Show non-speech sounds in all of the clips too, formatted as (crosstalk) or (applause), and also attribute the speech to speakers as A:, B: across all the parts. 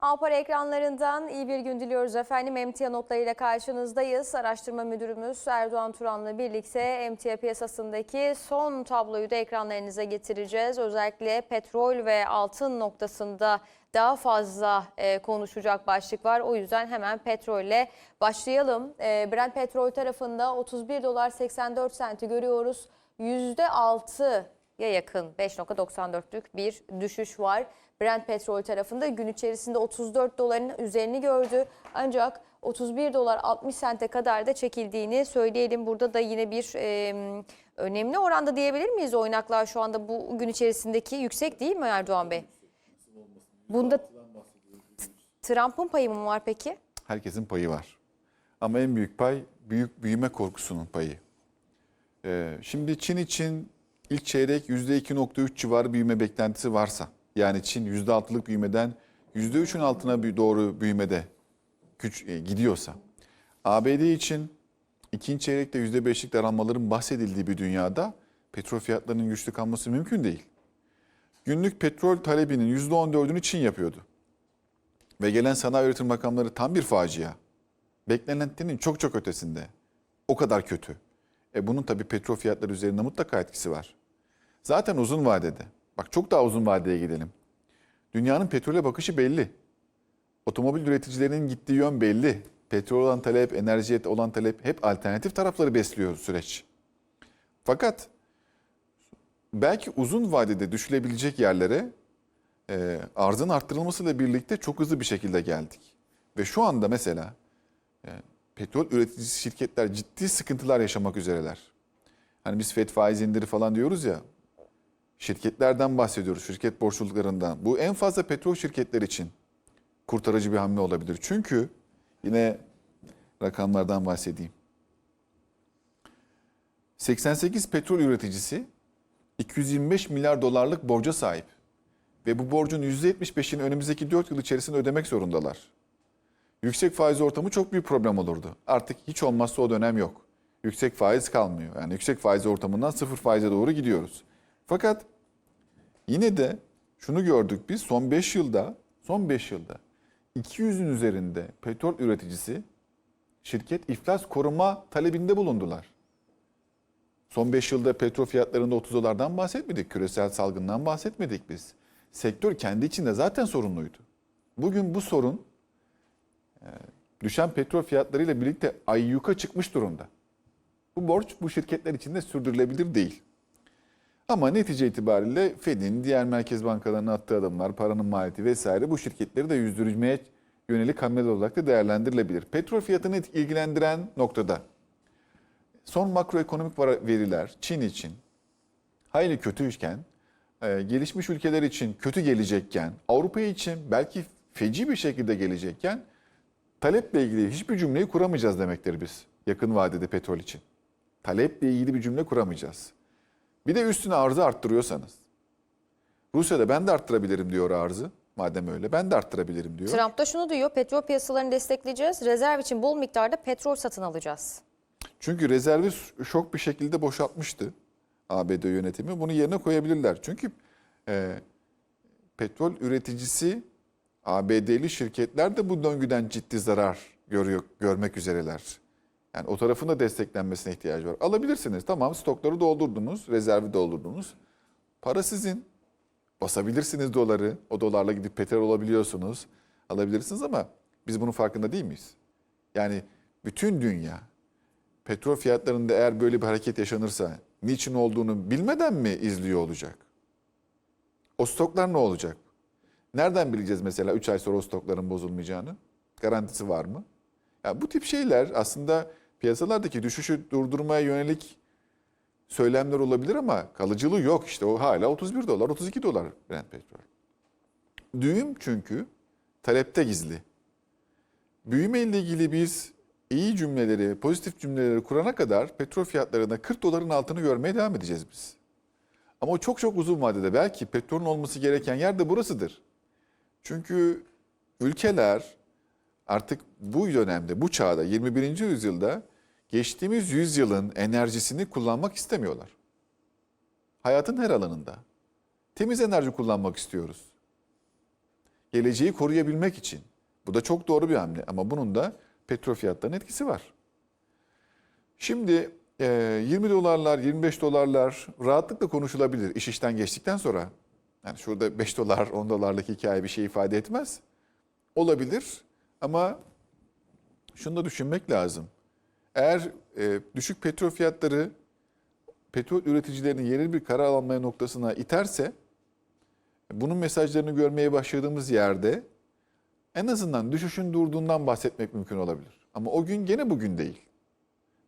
A: Alpar ekranlarından iyi bir gün diliyoruz efendim. Emtia notlarıyla karşınızdayız. Araştırma müdürümüz Erdoğan Turan'la birlikte emtia piyasasındaki son tabloyu da ekranlarınıza getireceğiz. Özellikle petrol ve altın noktasında daha fazla e, konuşacak başlık var. O yüzden hemen petrolle başlayalım. E, Brent petrol tarafında 31 dolar 84 senti görüyoruz. %6'ya yakın 5.94'lük bir düşüş var. Brent petrol tarafında gün içerisinde 34 doların üzerini gördü. Ancak 31 dolar 60 sente kadar da çekildiğini söyleyelim. Burada da yine bir e, önemli oranda diyebilir miyiz oynaklar şu anda bu gün içerisindeki yüksek değil mi Erdoğan Bey? Bunda Trump'ın payı mı var peki?
B: Herkesin payı var. Ama en büyük pay büyük büyüme korkusunun payı. Ee, şimdi Çin için ilk çeyrek %2.3 civarı büyüme beklentisi varsa yani Çin %6'lık büyümeden %3'ün altına doğru büyümede güç e, gidiyorsa ABD için ikinci çeyrekte %5'lik daralmaların bahsedildiği bir dünyada petrol fiyatlarının güçlü kalması mümkün değil. Günlük petrol talebinin %14'ünü Çin yapıyordu. Ve gelen sanayi üretim rakamları tam bir facia. Beklenenin çok çok ötesinde. O kadar kötü. E bunun tabii petrol fiyatları üzerinde mutlaka etkisi var. Zaten uzun vadede. Bak çok daha uzun vadeye gidelim. Dünyanın petrole bakışı belli. Otomobil üreticilerinin gittiği yön belli. Petrol olan talep, enerjiye olan talep hep alternatif tarafları besliyor süreç. Fakat belki uzun vadede düşülebilecek yerlere e, arzın arttırılmasıyla birlikte çok hızlı bir şekilde geldik. Ve şu anda mesela e, petrol üreticisi şirketler ciddi sıkıntılar yaşamak üzereler. Hani biz FED faiz indiri falan diyoruz ya, şirketlerden bahsediyoruz, şirket borçluluklarından. Bu en fazla petrol şirketler için kurtarıcı bir hamle olabilir. Çünkü yine rakamlardan bahsedeyim. 88 petrol üreticisi 225 milyar dolarlık borca sahip ve bu borcun %75'ini önümüzdeki 4 yıl içerisinde ödemek zorundalar. Yüksek faiz ortamı çok büyük problem olurdu. Artık hiç olmazsa o dönem yok. Yüksek faiz kalmıyor. Yani yüksek faiz ortamından sıfır faize doğru gidiyoruz. Fakat yine de şunu gördük biz son 5 yılda, son 5 yılda 200'ün üzerinde petrol üreticisi şirket iflas koruma talebinde bulundular. Son 5 yılda petrol fiyatlarında 30 dolardan bahsetmedik. Küresel salgından bahsetmedik biz. Sektör kendi içinde zaten sorunluydu. Bugün bu sorun e, düşen petrol fiyatlarıyla birlikte ayyuka çıkmış durumda. Bu borç bu şirketler için de sürdürülebilir değil. Ama netice itibariyle Fed'in, diğer merkez bankalarının attığı adımlar, paranın maliyeti vesaire bu şirketleri de yüzdürmeye yönelik hamleler olarak da değerlendirilebilir. Petrol fiyatını ilgilendiren noktada son makroekonomik veriler Çin için hayli kötüyken, e, gelişmiş ülkeler için kötü gelecekken, Avrupa için belki feci bir şekilde gelecekken taleple ilgili hiçbir cümleyi kuramayacağız demektir biz yakın vadede petrol için. Taleple ilgili bir cümle kuramayacağız. Bir de üstüne arzı arttırıyorsanız. Rusya'da ben de arttırabilirim diyor arzı. Madem öyle ben de arttırabilirim diyor.
A: Trump da şunu diyor petrol piyasalarını destekleyeceğiz. Rezerv için bol miktarda petrol satın alacağız.
B: Çünkü rezervi şok bir şekilde boşaltmıştı ABD yönetimi. Bunu yerine koyabilirler. Çünkü e, petrol üreticisi ABD'li şirketler de bu döngüden ciddi zarar görüyor, görmek üzereler. Yani o tarafın da desteklenmesine ihtiyacı var. Alabilirsiniz. Tamam stokları doldurdunuz, rezervi doldurdunuz. Para sizin. Basabilirsiniz doları. O dolarla gidip petrol alabiliyorsunuz. Alabilirsiniz ama biz bunun farkında değil miyiz? Yani bütün dünya petrol fiyatlarında eğer böyle bir hareket yaşanırsa niçin olduğunu bilmeden mi izliyor olacak? O stoklar ne olacak? Nereden bileceğiz mesela 3 ay sonra o stokların bozulmayacağını? Garantisi var mı? Yani bu tip şeyler aslında piyasalardaki düşüşü durdurmaya yönelik söylemler olabilir ama kalıcılığı yok. İşte o hala 31 dolar, 32 dolar Brent petrol. Düğüm çünkü talepte gizli. Büyüme ile ilgili biz iyi cümleleri, pozitif cümleleri kurana kadar petrol fiyatlarında 40 doların altını görmeye devam edeceğiz biz. Ama o çok çok uzun vadede belki petrolün olması gereken yer de burasıdır. Çünkü ülkeler artık bu dönemde, bu çağda, 21. yüzyılda geçtiğimiz yüzyılın enerjisini kullanmak istemiyorlar. Hayatın her alanında. Temiz enerji kullanmak istiyoruz. geleceği koruyabilmek için. Bu da çok doğru bir hamle ama bunun da petrol fiyatlarının etkisi var. Şimdi e, 20 dolarlar, 25 dolarlar rahatlıkla konuşulabilir iş işten geçtikten sonra. Yani şurada 5 dolar, 10 dolarlık hikaye bir şey ifade etmez. Olabilir ama şunu da düşünmek lazım. Eğer e, düşük petrol fiyatları petrol üreticilerinin yerel bir karar almaya noktasına iterse bunun mesajlarını görmeye başladığımız yerde en azından düşüşün durduğundan bahsetmek mümkün olabilir. Ama o gün gene bugün değil.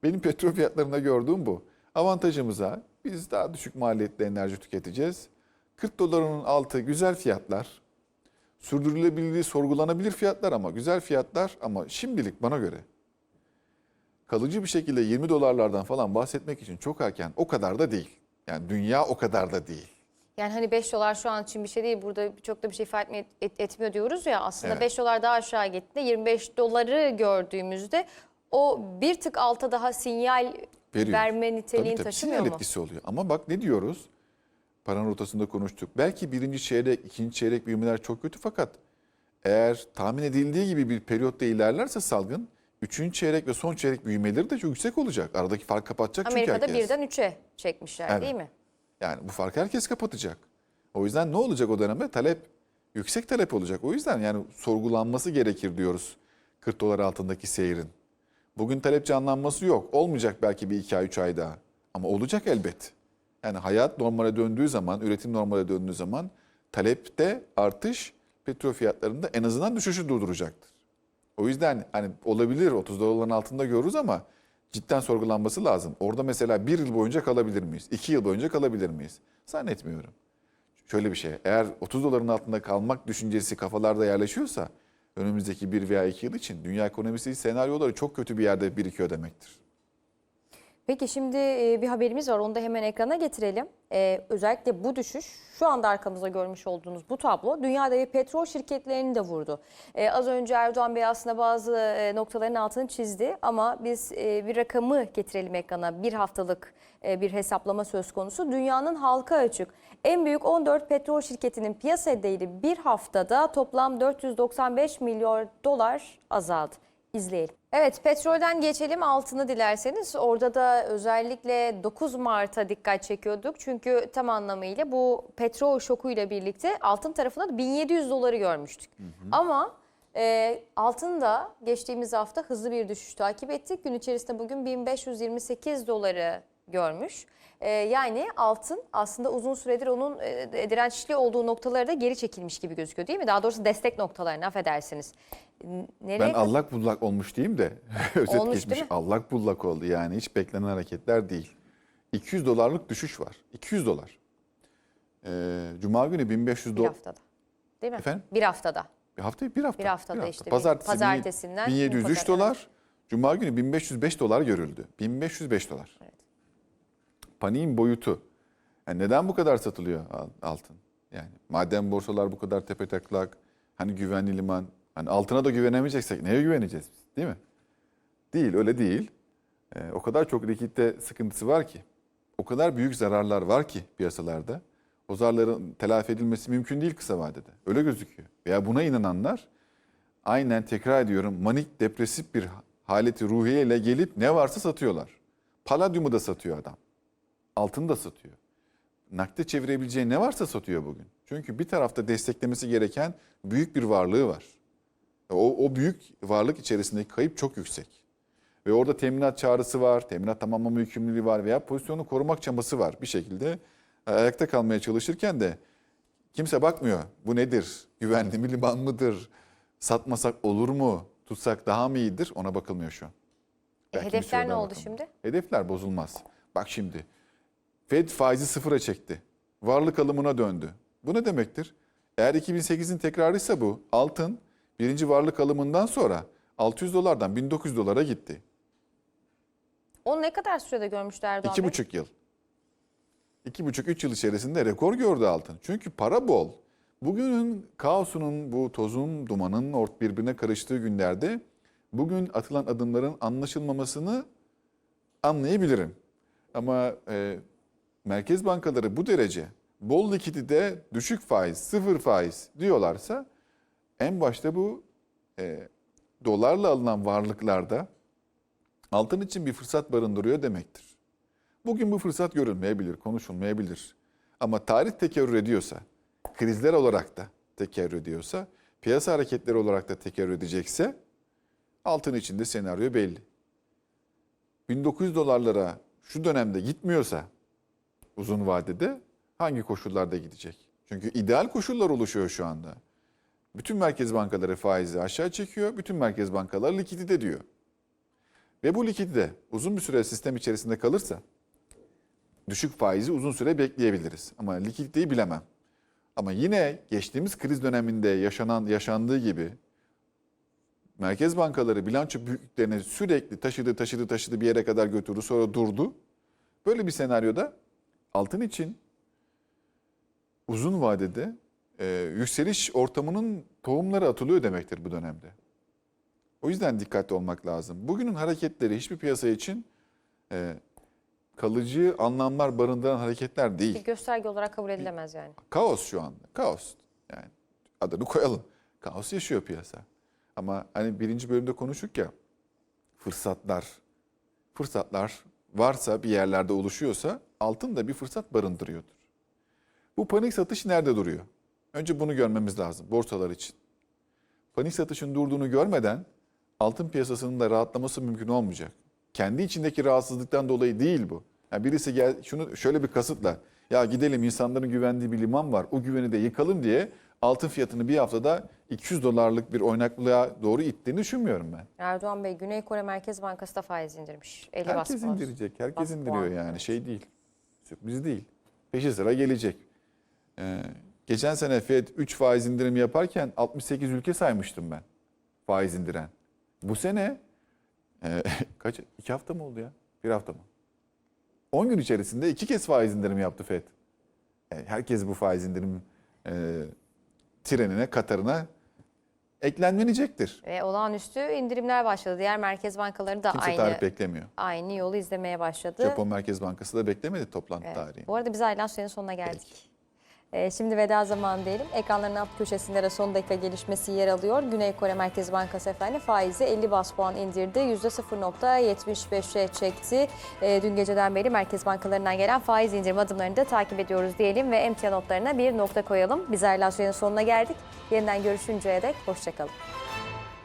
B: Benim petrol fiyatlarında gördüğüm bu. Avantajımıza biz daha düşük maliyetli enerji tüketeceğiz. 40 doların altı güzel fiyatlar. Sürdürülebilirliği sorgulanabilir fiyatlar ama güzel fiyatlar ama şimdilik bana göre kalıcı bir şekilde 20 dolarlardan falan bahsetmek için çok erken o kadar da değil. Yani dünya o kadar da değil.
A: Yani hani 5 dolar şu an için bir şey değil. Burada çok da bir şey ifade et- etmiyor diyoruz ya. Aslında
B: Evet.
A: 5 dolar daha aşağı gitti. 25 doları gördüğümüzde o bir tık alta daha sinyal
B: Veriyor.
A: verme niteliğini
B: Tabii tabii
A: taşımıyor
B: sinyal
A: mu?
B: etkisi oluyor. Ama bak ne diyoruz? Paranın rotasında konuştuk. Belki birinci çeyrek, ikinci çeyrek büyümeler çok kötü fakat eğer tahmin edildiği gibi bir periyotta ilerlerse salgın, üçüncü çeyrek ve son çeyrek büyümeleri de çok yüksek olacak. Aradaki fark kapatacak
A: Amerika'da
B: çünkü herkes.
A: birden 3'e çekmişler
B: Evet.
A: değil mi?
B: Yani bu farkı herkes kapatacak. O yüzden ne olacak o dönemde? Talep, yüksek talep olacak. O yüzden yani sorgulanması gerekir diyoruz 40 dolar altındaki seyrin. Bugün talep canlanması yok. Olmayacak belki bir iki ay, üç ay daha. Ama olacak elbet. Yani hayat normale döndüğü zaman, üretim normale döndüğü zaman talepte artış petrol fiyatlarında en azından düşüşü durduracaktır. O yüzden hani olabilir 30 doların altında görürüz ama cidden sorgulanması lazım. Orada mesela bir yıl boyunca kalabilir miyiz? İki yıl boyunca kalabilir miyiz? Zannetmiyorum. Şöyle bir şey, eğer 30 doların altında kalmak düşüncesi kafalarda yerleşiyorsa önümüzdeki bir veya iki yıl için dünya ekonomisi senaryoları çok kötü bir yerde birikiyor demektir.
A: Peki şimdi bir haberimiz var. Onu da hemen ekrana getirelim. Ee, özellikle bu düşüş şu anda arkamızda görmüş olduğunuz bu tablo dünyadaki petrol şirketlerini de vurdu. Ee, az önce Erdoğan Bey aslında bazı noktaların altını çizdi ama biz e, bir rakamı getirelim ekrana. Bir haftalık e, bir hesaplama söz konusu. Dünyanın halka açık. En büyük 14 petrol şirketinin piyasa değeri bir haftada toplam 495 milyon dolar azaldı. İzleyelim. Evet petrolden geçelim altını dilerseniz. Orada da özellikle 9 Mart'a dikkat çekiyorduk. Çünkü tam anlamıyla bu petrol şokuyla birlikte altın tarafında da 1700 doları görmüştük. Ama e, altın da geçtiğimiz hafta hızlı bir düşüş takip ettik. Gün içerisinde bugün 1528 doları görmüş. E, yani altın aslında uzun süredir onun e, dirençli olduğu noktalara da geri çekilmiş gibi gözüküyor değil mi? Daha doğrusu destek noktalarına affedersiniz. Nereye
B: Ben allak bullak olmuş diyeyim de (laughs) özet
A: Olmuş
B: geçmiş. Allak bullak oldu yani hiç beklenen hareketler değil. 200 dolarlık düşüş var. 200 dolar. Ee, Cuma günü 1500
A: Bir
B: dolar.
A: haftada. Değil mi?
B: Efendim?
A: Bir haftada.
B: Bir hafta bir hafta.
A: Bir haftada işte bir-
B: Pazartesi
A: pazartesinden
B: 1703
A: pazar-
B: dolar. Cuma günü 1505 dolar görüldü. 1505 dolar. Paniğin boyutu. Yani neden bu kadar satılıyor al- altın? Yani madem borsalar bu kadar tepe taklak, hani güvenli liman, hani altına da güvenemeyeceksek neye güveneceğiz biz? Değil mi? Değil, öyle değil. Ee, o kadar çok likitte sıkıntısı var ki, o kadar büyük zararlar var ki piyasalarda. O zararların telafi edilmesi mümkün değil kısa vadede. Öyle gözüküyor. Veya buna inananlar aynen tekrar ediyorum manik depresif bir haleti ruhiye ile gelip ne varsa satıyorlar. Paladyumu da satıyor adam. Altını da satıyor. Nakde çevirebileceği ne varsa satıyor bugün. Çünkü bir tarafta desteklemesi gereken büyük bir varlığı var. O, o büyük varlık içerisindeki kayıp çok yüksek. Ve orada teminat çağrısı var, teminat tamamlama yükümlülüğü var veya pozisyonu korumak çabası var. Bir şekilde e, ayakta kalmaya çalışırken de kimse bakmıyor. Bu nedir? Güvenli mi liman mıdır? Satmasak olur mu? Tutsak daha mı iyidir? Ona bakılmıyor şu an.
A: E, hedefler ne oldu
B: bakalım.
A: şimdi?
B: Hedefler bozulmaz. Bak şimdi. Fed faizi sıfıra çekti. Varlık alımına döndü. Bu ne demektir? Eğer 2008'in tekrarıysa bu altın birinci varlık alımından sonra 600 dolardan 1900 dolara gitti.
A: Onu ne kadar sürede görmüştü Erdoğan
B: İki
A: Bey?
B: buçuk yıl. İki buçuk, üç yıl içerisinde rekor gördü altın. Çünkü para bol. Bugünün kaosunun, bu tozun, dumanın ort birbirine karıştığı günlerde bugün atılan adımların anlaşılmamasını anlayabilirim. Ama e, merkez bankaları bu derece bol likidite, düşük faiz, sıfır faiz diyorlarsa En başta bu e, dolarla alınan varlıklarda altın için bir fırsat barındırıyor demektir. Bugün bu fırsat görülmeyebilir, konuşulmayabilir. Ama tarih tekerrür ediyorsa, krizler olarak da tekerrür ediyorsa, piyasa hareketleri olarak da tekerrür edecekse altın içinde senaryo belli. 1900 dolarlara şu dönemde gitmiyorsa uzun vadede hangi koşullarda gidecek? Çünkü ideal koşullar oluşuyor şu anda. Bütün merkez bankaları faizi aşağı çekiyor, bütün merkez bankaları likidite diyor. Ve bu likidite uzun bir süre sistem içerisinde kalırsa düşük faizi uzun süre bekleyebiliriz. Ama likiditeyi bilemem. Ama yine geçtiğimiz kriz döneminde yaşanan yaşandığı gibi merkez bankaları bilanço büyüklüklerini sürekli taşıdı taşıdı taşıdı bir yere kadar götürdü sonra durdu. Böyle bir senaryoda altın için uzun vadede e, yükseliş ortamının tohumları atılıyor demektir bu dönemde. O yüzden dikkatli olmak lazım. Bugünün hareketleri hiçbir piyasa için e, kalıcı anlamlar barındıran hareketler
A: Bir
B: değil.
A: gösterge olarak kabul edilemez yani.
B: Kaos şu anda. Kaos. Yani adını koyalım. Kaos yaşıyor piyasa. Ama hani birinci bölümde konuştuk ya fırsatlar. Fırsatlar varsa bir yerlerde oluşuyorsa altın da bir fırsat barındırıyordur. Bu panik satış nerede duruyor? Önce bunu görmemiz lazım borsalar için. Panik satışın durduğunu görmeden altın piyasasının da rahatlaması mümkün olmayacak. Kendi içindeki rahatsızlıktan dolayı değil bu. Yani birisi gel şunu şöyle bir kasıtla ya gidelim insanların güvendiği bir liman var o güveni de yıkalım diye altın fiyatını bir haftada 200 dolarlık bir oynaklığa doğru ittiğini düşünmüyorum ben.
A: Erdoğan Bey Güney Kore Merkez Bankası da faiz indirmiş. 50 bas
B: Herkes
A: puan.
B: indirecek, herkes
A: Bas
B: indiriyor yani şey değil. Sürpriz değil. Peşi sıra gelecek. Ee, geçen sene Fed 3 faiz indirimi yaparken 68 ülke saymıştım ben faiz indiren. Bu sene e, (laughs) kaç? 2 hafta mı oldu ya? Bir hafta mı? 10 gün içerisinde iki kez faiz indirimi yaptı Fed. Yani herkes bu faiz indirim e, trenine, katarına eklenmenecektir.
A: Ve olağanüstü indirimler başladı. Diğer merkez bankaları da
B: Kimse
A: aynı
B: tarih beklemiyor.
A: aynı yolu izlemeye başladı.
B: Japon Merkez Bankası da beklemedi toplantı
A: Evet.
B: tarihini.
A: Bu arada biz ayrılan sürenin sonuna geldik. Ee, şimdi veda zamanı diyelim. Ekranların alt köşesinde de son dakika gelişmesi yer alıyor. Güney Kore Merkez Bankası efendim faizi 50 bas puan indirdi. %0.75'e çekti. Ee, dün geceden beri merkez bankalarından gelen faiz indirme adımlarını da takip ediyoruz diyelim ve emtia notlarına bir nokta koyalım. Biz sürenin sonuna geldik. Yeniden görüşünceye dek hoşçakalın.